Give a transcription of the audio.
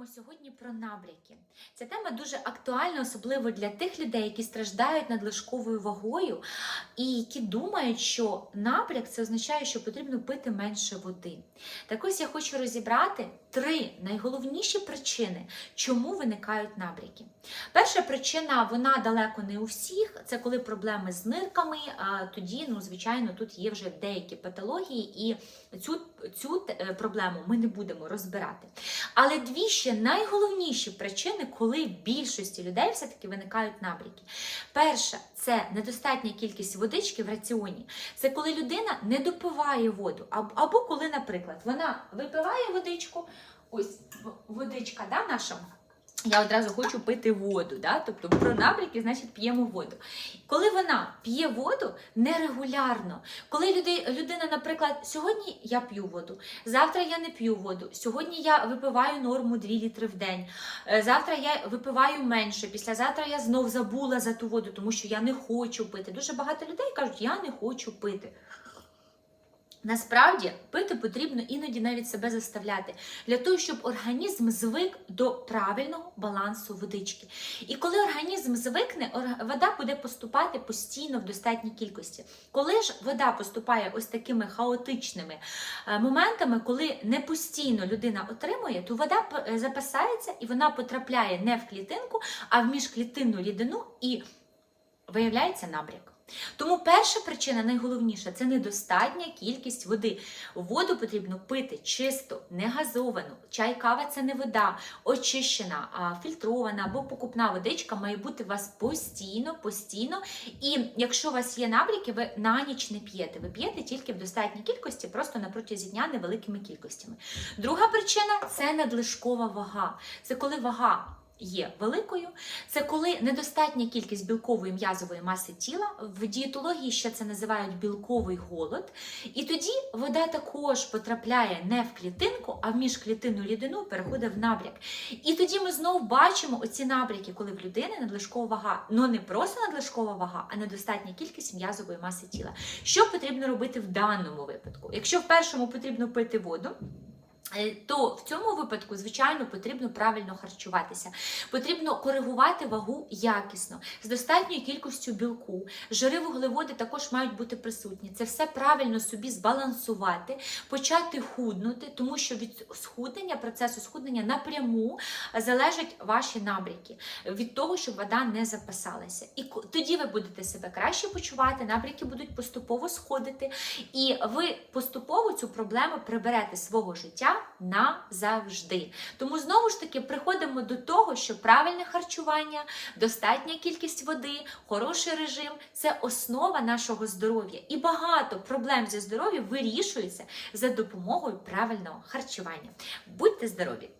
поговоримо сьогодні про набряки. Ця тема дуже актуальна, особливо для тих людей, які страждають надлишковою вагою, і які думають, що набряк це означає, що потрібно пити менше води. Так ось я хочу розібрати три найголовніші причини, чому виникають набряки. Перша причина, вона далеко не у всіх. Це коли проблеми з нирками. А тоді, ну звичайно, тут є вже деякі патології, і цю, цю е, проблему ми не будемо розбирати. Але дві ще найголовніші причини, коли в більшості людей все-таки виникають набріки. Перша це недостатня кількість водички в раціоні. Це коли людина не допиває воду, або, або коли, наприклад, вона випиває водичку, ось водичка да, наша. Я одразу хочу пити воду, да? тобто про набряки, значить п'ємо воду. Коли вона п'є воду нерегулярно, коли люди, людина, наприклад, сьогодні я п'ю воду, завтра я не п'ю воду, сьогодні я випиваю норму 2 літри в день, е, завтра я випиваю менше, післязавтра я знов забула за ту воду, тому що я не хочу пити. Дуже багато людей кажуть, я не хочу пити. Насправді пити потрібно іноді навіть себе заставляти для того, щоб організм звик до правильного балансу водички. І коли організм звикне, вода буде поступати постійно в достатній кількості. Коли ж вода поступає ось такими хаотичними е, моментами, коли не постійно людина отримує, то вода е, запасається і вона потрапляє не в клітинку, а в міжклітинну рідину і виявляється набряк. Тому перша причина найголовніша це недостатня кількість води. Воду потрібно пити чисто, не газовану. Чай, кава це не вода, очищена, фільтрована або покупна водичка має бути у вас постійно, постійно. І якщо у вас є набряки, ви на ніч не п'єте. Ви п'єте тільки в достатній кількості, просто на протязі дня невеликими кількостями. Друга причина це надлишкова вага. Це коли вага. Є великою, це коли недостатня кількість білкової м'язової маси тіла. В дієтології ще це називають білковий голод. І тоді вода також потрапляє не в клітинку, а в міжклітинну рідину переходить в набряк. І тоді ми знову бачимо оці набряки, коли в людини надлишкова вага. Ну не просто надлишкова вага, а недостатня кількість м'язової маси тіла. Що потрібно робити в даному випадку? Якщо в першому потрібно пити воду. Е, То в цьому випадку, звичайно, потрібно правильно харчуватися. Потрібно коригувати вагу якісно, з достатньою кількістю білку. Жири вуглеводи також мають бути присутні. Це все правильно собі збалансувати, почати худнути, тому що від схуднення, процесу схуднення напряму залежать ваші набряки від того, щоб вода не запасалася. І тоді ви будете себе краще почувати, набряки будуть поступово сходити, і ви поступово цю проблему приберете свого життя назавжди. Тому знову ж таки приходимо до того, що правильне харчування, достатня кількість води, хороший режим це основа нашого здоров'я. І багато проблем зі здоров'ям вирішується за допомогою правильного харчування. Будьте здорові!